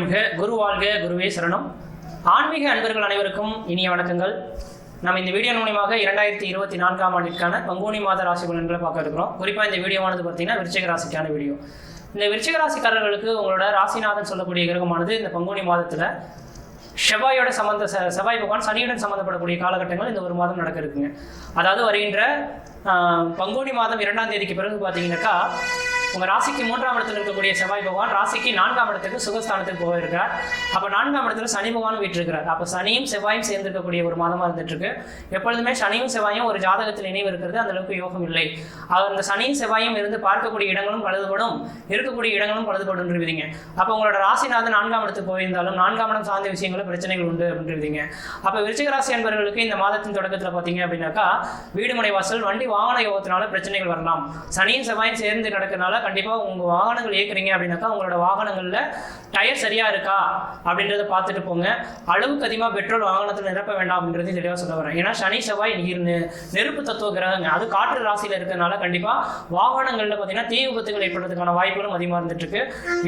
வாழ்க குரு வாழ்க குருவே சரணம். ஆன்மீக அன்பர்கள் அனைவருக்கும் இனிய வணக்கங்கள். நம்ம இந்த வீடியோ மூலியமாக இரண்டாயிரத்தி இருபத்தி நான்காம் ஆண்டிற்கான பங்குனி மாத ராசி பலன்களை பார்க்க இருக்கிறோம். குறிப்பாக இந்த வீடியோவானது பார்த்தீங்கன்னா விருச்சிக ராசிக்கான வீடியோ. இந்த விருச்சிக ராசிக்காரர்களுக்கு உங்களோட ராசிநாதன் சொல்லக்கூடிய கிரகமானது இந்த பங்குனி மாதத்தில் செவ்வாயோட சம்பந்த செவ்வாய் பகவான் சனியுடன் சம்பந்தப்படக்கூடிய காலகட்டங்கள் இந்த ஒரு மாதம் நடக்க இருக்குங்க. அதாவது வருகின்ற பங்குனி மாதம் இரண்டாம் தேதிக்கு பிறகு பார்த்தீங்கன்னாக்கா உங்க ராசிக்கு மூன்றாம் இடத்துல இருக்கக்கூடிய செவ்வாய் பகவான் ராசிக்கு நான்காம் இடத்துக்கு சுகஸ்தானத்துக்கு போயிருக்கார் அப்ப நான்காம் இடத்துல சனி பகவான் வீட்டிருக்கிறார். அப்ப சனியும் செவ்வாயும் சேர்ந்து இருக்கக்கூடிய ஒரு மாதமா இருந்துட்டு இருக்கு எப்பொழுதுமே சனியும் செவ்வாயும் ஒரு ஜாதகத்தில் இணைவு இருக்கிறது. அந்த அளவுக்கு யோகம் இல்லை. அவர் அந்த சனியும் செவ்வாயும் இருந்து பார்க்கக்கூடிய இடங்களும் பழுதுபடும் இருக்கக்கூடிய இடங்களும் பழுதுபடும் விதிங்க அப்ப உங்களோட ராசிநாதன் நான்காம் இடத்துக்கு போயிருந்தாலும் நான்காம் இடம் சார்ந்த விஷயங்களும் பிரச்சனைகள் உண்டு அப்படின்றீங்க அப்ப விருச்சிக ராசி என்பவர்களுக்கு இந்த மாதத்தின் தொடக்கத்துல பாத்தீங்க அப்படின்னாக்கா வீடு மனை வாசல் வண்டி வாகன யோகத்தினால பிரச்சனைகள் வரலாம். சனியும் செவ்வாயும் சேர்ந்து நடக்கிறனால கண்டிப்பா உங்க வாகனங்கள் இயக்குறீங்க அப்படின்னாக்கா உங்களோட வாகனங்களில் டயர் சரியா இருக்கா அப்படின்றத பார்த்துட்டு போங்க. அளவுக்கு அதிகமாக பெட்ரோல் வாகனத்தில் நிரப்ப வேண்டாம் அப்படின்றது தெளிவாக சொல்ல வரேன். ஏன்னா சனி செவ்வாய் நீர் நெருப்பு தத்துவ கிரகங்க அது காற்று ராசியில் இருக்கிறதுனால கண்டிப்பாக வாகனங்களில் பார்த்தீங்கன்னா தீ விபத்துகள் ஏற்படுறதுக்கான வாய்ப்புகளும் அதிகமாக இருந்துட்டு இருக்கு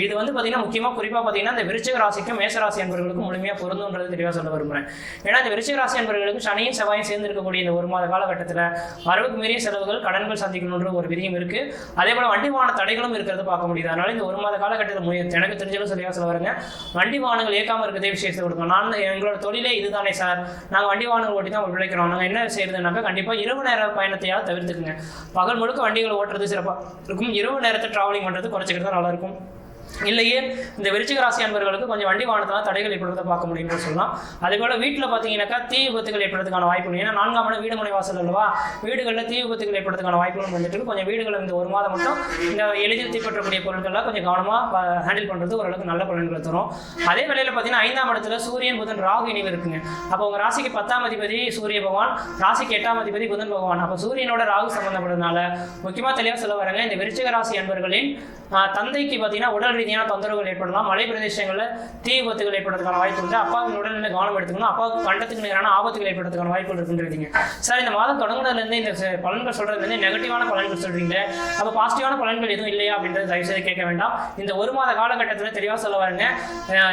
இது வந்து பார்த்தீங்கன்னா முக்கியமாக குறிப்பாக பார்த்தீங்கன்னா இந்த விருச்சிக ராசிக்கும் மேச ராசி என்பவர்களுக்கும் முழுமையாக பொருந்தும்ன்றது தெளிவாக சொல்ல விரும்புகிறேன் ஏன்னா இந்த விருச்சிக ராசி என்பவர்களுக்கு சனியும் செவ்வாயும் சேர்ந்து இருக்கக்கூடிய இந்த ஒரு மாத காலகட்டத்தில் வரவுக்கு மீறிய செலவுகள் கடன்கள் சந்திக்கணுன்ற ஒரு விதியும் இருக்கு. அதே போல வண்டி வாகன தடைகளும் இருக்கிறது பார்க்க முடியுது. அதனால இந்த ஒரு மாத காலகட்டத்தில் முடியும் எனக்கு தெரிஞ்சாலும் சரியாக சொல்ல வருங்க. வண்டி வாகனங்கள் இயக்காமல் இருக்கிறதே விஷயத்தை கொடுக்கும் நான் எங்களோட தொழிலே இதுதானே சார். நாங்கள் வண்டி வாகனங்கள் ஓட்டி தான் உழைக்கிறோம். நாங்கள் என்ன செய்யறதுனாக்கா கண்டிப்பாக இரவு நேர பயணத்தையாவது தவிர்த்துக்குங்க. பகல் முழுக்க வண்டிகளை ஓட்டுறது சிறப்பாக இருக்கும். இரவு நேரத்தை டிராவலிங் பண்ணுறது குறைச்சிக்கிறது தான் நல்லாயிருக்கும். இல்லையே இந்த விருச்சிக ராசி அன்பர்களுக்கு கொஞ்சம் வண்டி வாகனத்தில் தடைகள் ஏற்படுறதை பார்க்க முடியும்னு சொல்லலாம். அதே போல் வீட்டில் பார்த்தீங்கன்னாக்கா தீ விபத்துகள் ஏற்படுறதுக்கான வாய்ப்பு ஏன்னா நான்காம் இடம் வீடு முனை வாசல் அல்லவா? வீடுகளில் தீ விபத்துகள் ஏற்படுறதுக்கான வாய்ப்புகள் வந்துட்டு கொஞ்சம் வீடுகளை இந்த ஒரு மாதம் மட்டும் இந்த எளிதில் தீப்பற்றக்கூடிய பொருட்கள்லாம் கொஞ்சம் கவனமாக ஹேண்டில் பண்ணுறது ஓரளவுக்கு நல்ல பலன்களை தரும். அதே வேளையில் பார்த்தீங்கன்னா ஐந்தாம் இடத்துல சூரியன் புதன் ராகு இணைவு இருக்குங்க. அப்போ உங்கள் ராசிக்கு பத்தாம் அதிபதி சூரிய பகவான் ராசிக்கு எட்டாம் அதிபதி புதன் பகவான். அப்போ சூரியனோட ராகு சம்மந்தப்படுறதுனால முக்கியமாக தெளிவாக சொல்ல வரேங்க. இந்த விருச்சிக ராசி அன்பர்களின் தந்தைக்கு பார்த்தீங்கன்னா உடல் ரீதியான தொந்தரவுகள் ஏற்படலாம். மலை பிரதேசங்களில் தீ விபத்துகள் ஏற்படுறதுக்கான வாய்ப்பு உண்டு அப்பாவின் உடல்நிலை கவனம் எடுத்துக்கணும். அப்பாவுக்கு கண்டத்துக்கு நேரான ஆபத்துகள் ஏற்படுறதுக்கான வாய்ப்புகள் இருக்குன்றீங்க சார் இந்த மாதம் தொடங்குனதுலேருந்து இந்த பலன்கள் சொல்றதுலேருந்து நெகட்டிவான பலன்கள் சொல்றீங்க அப்போ பாசிட்டிவான பலன்கள் எதுவும் இல்லையா அப்படின்றது தயவுசெய்து கேட்க வேண்டாம். இந்த ஒரு மாத காலகட்டத்தில் தெளிவாக சொல்ல வரேங்க.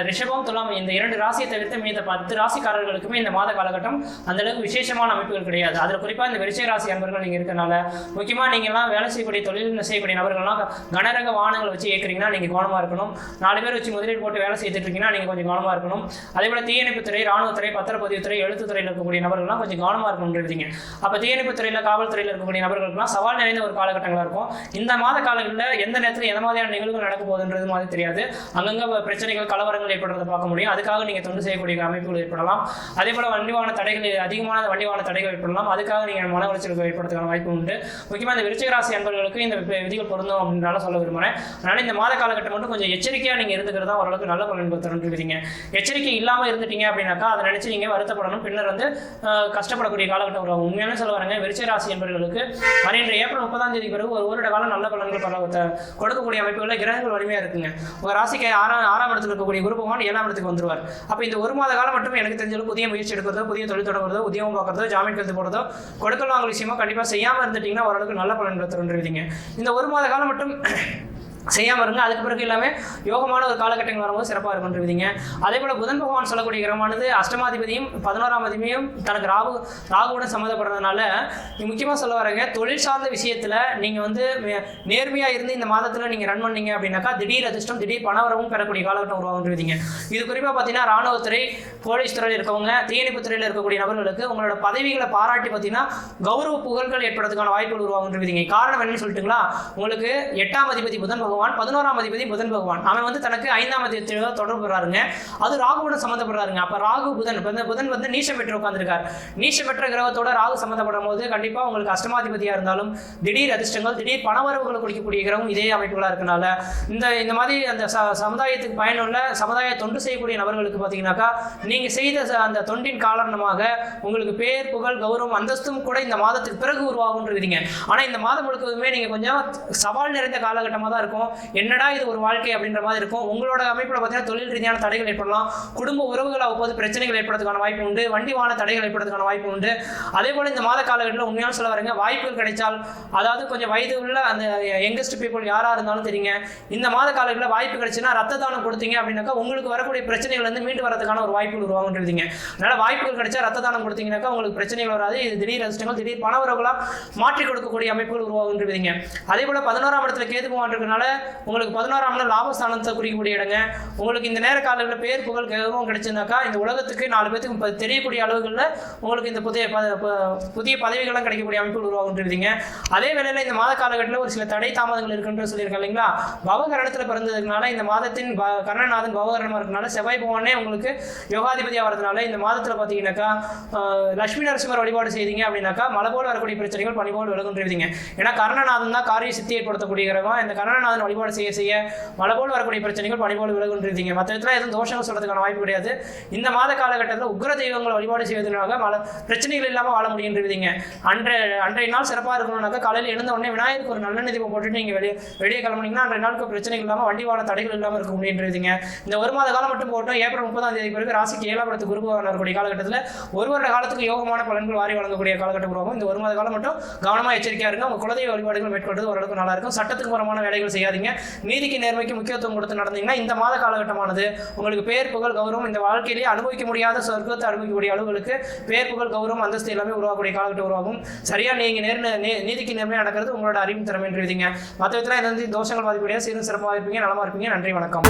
ரிஷபம் துலாம் இந்த இரண்டு ராசியை தவிர்த்து மீத பத்து ராசிக்காரர்களுக்குமே இந்த மாத காலகட்டம் அந்த அளவுக்கு விசேஷமான அமைப்புகள் கிடையாது. அதில் குறிப்பாக இந்த விருச்சய ராசி அன்பர்கள் நீங்கள் இருக்கனால முக்கியமாக நீங்கள்லாம் வேலை செய்யக்கூடிய தொழில் செய்யக்கூடிய நபர்கள்லாம் கனரக வாகனங்கள் வச்சு இயக்குறீங்கன்னா நீங்கள் கவனமாக இருக்கணும். நாலு பேர் வச்சு முதலீடு போட்டு வேலை செய்துட்டு இருக்கீங்கன்னா நீங்கள் கொஞ்சம் கவனமாக இருக்கணும். அதே போல் தீயணைப்புத்துறை ராணுவத்துறை பத்திரப்பதிவுத்துறை எழுத்துத்துறையில் இருக்கக்கூடிய நபர்கள்லாம் கொஞ்சம் கவனமாக இருக்கணுன்றீங்க அப்போ தீயணைப்புத்துறையில் காவல்துறையில் இருக்கக்கூடிய நபர்களுக்குலாம் சவால் நிறைந்த ஒரு காலகட்டங்களாக இருக்கும். இந்த மாத காலங்களில் எந்த நேரத்தில் எந்த மாதிரியான நிகழ்வுகள் நடக்க போகுதுன்றது மாதிரி தெரியாது. அங்கங்கே பிரச்சனைகள் கலவரங்கள் ஏற்படுறத பார்க்க முடியும். அதுக்காக நீங்கள் தொண்டு செய்யக்கூடிய அமைப்புகள் ஏற்படலாம். அதே போல் வண்டிவான தடைகள் அதிகமான வண்டிவான தடைகள் ஏற்படலாம். அதுக்காக நீங்கள் மன உளைச்சலுக்கு ஏற்படுறதுக்கான வாய்ப்பு உண்டு. முக்கியமாக இந்த விருச்சிகராசி அன்பர்களுக்கு இந்த விதிகள் பொருந்தும் அப்படின்னால சொல்ல விரும்புகிறேன் அதனால் இந்த மாத காலகட்டம் மட்டும் கொஞ்சம் எச்சரிக்கையாக நீங்கள் இருந்துக்கிறது தான் ஓரளவுக்கு நல்ல பலன் தரணுன்றீங்க எச்சரிக்கை இல்லாமல் இருந்துட்டீங்க அப்படின்னாக்கா அதை நினைச்சு நீங்கள் வருத்தப்படணும். பின்னர் வந்து கஷ்டப்படக்கூடிய காலகட்டம் வரும் உண்மையான சொல்ல வரேங்க விருச்சிக ராசி என்பவர்களுக்கு வருகின்ற ஏப்ரல் முப்பதாம் தேதி பிறகு ஒரு வருட காலம் நல்ல பலன்கள் பல கொடுக்கக்கூடிய அமைப்புகளில் கிரகங்கள் வலிமையாக இருக்குங்க. உங்கள் ராசிக்கு ஆறாம் ஆறாம் இடத்துல இருக்கக்கூடிய குரு பகவான் ஏழாம் இடத்துக்கு வந்துருவார். அப்போ இந்த ஒரு மாத காலம் மட்டும் எனக்கு தெரிஞ்சது புதிய முயற்சி எடுக்கிறதோ புதிய தொழில் தொடங்குறதோ உத்தியோகம் பார்க்கறதோ ஜாமீன் கருத்து போடுறதோ கொடுக்கல் வாங்கல் விஷயமா கண்டிப்பாக செய்யாமல் இருந்துட்டீங்கன்னா ஓரளவுக்கு நல்ல பலன்கள் தருன்றீங்க இந்த ஒரு மாத காலம் மட்டும் செய்யாமல் இருங்க. அதுக்கு பிறகு எல்லாமே யோகமான ஒரு காலகட்டங்கள் வரும்போது சிறப்பாக இருக்குன்றீங்க அதே போல் புதன் பகவான் சொல்லக்கூடிய கிரகமானது அஷ்டமாதிபதியும் பதினோராம் அதிபதியும் தனக்கு ராகு ராகுவுடன் சம்மந்தப்படுறதுனால முக்கியமாக சொல்ல வரங்க. தொழில் சார்ந்த விஷயத்தில் நீங்கள் வந்து நேர்மையாக இருந்து இந்த மாதத்தில் நீங்கள் ரன் பண்ணீங்க அப்படின்னாக்கா திடீர் அதிர்ஷ்டம் திடீர் பணவரவும் பெறக்கூடிய காலகட்டம் உருவாகுன்றீங்க இது குறிப்பாக பார்த்தீங்கன்னா ராணுவத்துறை போலீஸ் துறையில் இருக்கவங்க தீயணைப்பு துறையில் இருக்கக்கூடிய நபர்களுக்கு உங்களோட பதவிகளை பாராட்டி பார்த்தீங்கன்னா கௌரவ புகழ்கள் ஏற்படுறதுக்கான வாய்ப்புகள் உருவாகுன்றீங்க காரணம் என்னன்னு சொல்லிட்டுங்களா? உங்களுக்கு எட்டாம் அதிபதி புதன் பகவான் பதினோராம் அதிபதி புதன் பகவான். அவன் வந்து தனக்கு ஐந்தாம் அதிபதியோட தொடர்புறாருங்க அது ராகுவோட சம்மந்தப்படுறாருங்க. அப்ப ராகு புதன் இந்த புதன் வந்து நீச்சம் பெற்று உட்காந்துருக்கார் நீச்சம் பெற்ற கிரகத்தோட ராகு சம்மந்தப்படும் போது கண்டிப்பா உங்களுக்கு அஷ்டமாதிபதியா இருந்தாலும் திடீர் அதிர்ஷ்டங்கள் திடீர் பணவரவுகளை குடிக்கக்கூடிய கிரகம் இதே அமைப்புகளா இருக்கனால இந்த இந்த மாதிரி அந்த ச- சமுதாயத்துக்கு பயனுள்ள சமுதாய தொண்டு செய்யக்கூடிய நபர்களுக்கு பார்த்தீங்கன்னாக்கா நீங்க செய்த ச- அந்த தொண்டின் காரணமாக உங்களுக்கு பேர் புகழ் கௌரவம் அந்தஸ்தும் கூட இந்த மாதத்துக்கு பிறகு உருவாகுன்றீங்க ஆனா இந்த மாதம் முழுக்கவுமே நீங்க கொஞ்சம் சவால் நிறைந்த காலகட்டமாக தான் இருக்கும். இருக்கும் என்னடா இது ஒரு வாழ்க்கை அப்படின்ற மாதிரி இருக்கும் உங்களோட அமைப்பில் பார்த்தீங்கன்னா தொழில் ரீதியான தடைகள் ஏற்படலாம். குடும்ப உறவுகள் அவ்வப்போது பிரச்சனைகள் ஏற்படுறதுக்கான வாய்ப்பு உண்டு. வண்டி வாகன தடைகள் ஏற்படுறதுக்கான வாய்ப்பு உண்டு. அதே போல இந்த மாத காலகட்டத்தில் உண்மையான சொல்ல வரீங்க வாய்ப்புகள் கிடைச்சால் அதாவது கொஞ்சம் வயது உள்ள அந்த யங்கஸ்ட் பீப்புள் யாராக இருந்தாலும் தெரியுங்க. இந்த மாத காலகட்டத்தில் வாய்ப்பு கிடைச்சுன்னா ரத்த தானம் கொடுத்தீங்க அப்படின்னாக்கா உங்களுக்கு வரக்கூடிய பிரச்சனைகள் வந்து மீண்டு வரதுக்கான ஒரு வாய்ப்புகள் உருவாகுன்றீங்க அதனால வாய்ப்புகள் கிடைச்சா ரத்த தானம் கொடுத்தீங்கன்னாக்கா உங்களுக்கு பிரச்சனைகள் வராது. இது திடீர் அதிர்ஷ்டங்கள் திடீர் பண உறவுகளாக மாற்றி கொடுக்கக்கூடிய அமைப்புகள் உருவாகுன்றீங்க அதே போல பதினோராம் இடத்துல கேது பகவான் உங்களுக்கு பதினோராம் இடம் லாபஸ்தானத்தை குறிக்கக்கூடிய இடங்க. உங்களுக்கு இந்த நேர காலங்களில் பேர் புகழ் கௌரவம் கிடைச்சுனாக்கா இந்த உலகத்துக்கு நாலு பேத்துக்கு தெரியக்கூடிய அளவுகளில் உங்களுக்கு இந்த புதிய புதிய பதவிகளும் கிடைக்கக்கூடிய அமைப்பு உருவாகுன்றீங்க அதே வேளையில் இந்த மாத காலகட்டத்தில் ஒரு சில தடை தாமதங்கள் இருக்குன்ற சொல்லியிருக்கேன் இல்லைங்களா? பவகரணத்தில் பிறந்ததுனால இந்த மாதத்தின் ப- கர்ணநாதன் பவகரணமாக இருக்கனால செவ்வாய் பகவானே உங்களுக்கு யோகாதிபதியாக வரதுனால இந்த மாதத்தில் பார்த்தீங்கன்னாக்கா லட்சுமி நரசிம்மர் வழிபாடு செய்தீங்க அப்படின்னாக்கா மலை போல் வரக்கூடிய பிரச்சனைகள் பணி போல் விலகுன்றீங்க ஏன்னா கர்ணநாதன் தான் காரிய சித்தி ஏற்படுத்தக்கூடிய கிரகம் இந்த கர்ணநாதன் வழிபாடு செய்ய செய்ய மழை போல் வரக்கூடிய பிரச்சனைகள் பனி போல் மற்ற இடத்துல எதுவும் தோஷங்கள் சொல்றதுக்கான வாய்ப்பு கிடையாது. இந்த மாத காலகட்டத்தில் உக்ர தெய்வங்கள் வழிபாடு செய்வதனால மல பிரச்சனைகள் இல்லாமல் வாழ முடியுன்றீங்க அன்றைய அன்றைய நாள் சிறப்பாக இருக்கணும்னாக்கா காலையில் எழுந்த உடனே விநாயகருக்கு ஒரு நல்ல தீபம் போட்டுட்டு நீங்கள் வெளியே வெளியே கிளம்புனீங்கன்னா அன்றைய நாளுக்கு பிரச்சனைகள் இல்லாமல் வண்டி வாழ தடைகள் இல்லாமல் இருக்க முடியுன்றீங்க இந்த ஒரு மாத காலம் மட்டும் போட்டோம். ஏப்ரல் முப்பதாம் தேதி பிறகு ராசிக்கு ஏழாம் இடத்து குரு வரக்கூடிய காலகட்டத்தில் ஒரு வருட காலத்துக்கு யோகமான பலன்கள் வாரி வழங்கக்கூடிய காலகட்டம் உருவாகும் இந்த ஒரு மாத காலம் மட்டும் கவனமாக எச்சரிக்கையாக இருக்கும் உங்கள் குலதெய்வ வழிபாடுகள் மேற்கொள்வது ஓரளவுக்கு நல்லா இருக்கும். சட்டத்துக்கு புறமான வேலைகள் செய்யாதீங்க நீதிக்கு நேர்மைக்கு முக்கியத்துவம் கொடுத்து நடந்தீங்கன்னா இந்த மாத காலகட்டமானது உங்களுக்கு பேர் புகழ் கௌரவம் இந்த வாழ்க்கையிலேயே அனுபவிக்க முடியாத சொர்க்கத்தை அனுபவிக்கக்கூடிய அளவுகளுக்கு பேர் புகழ் கௌரவம் அந்தஸ்து எல்லாமே உருவாகக்கூடிய காலகட்டம் உருவாகும். சரியா நீங்க நேர் நீதிக்கு நேர்மையாக நடக்கிறது உங்களோட அறிவு திறமை என்று விதிங்க மற்ற விதத்தில் எந்த தோஷங்கள் பாதிப்படையாது சீரும் சிறப்பாக இருப்பீங்க நலமாக இருப்பீங்க. நன்றி வணக்கம்.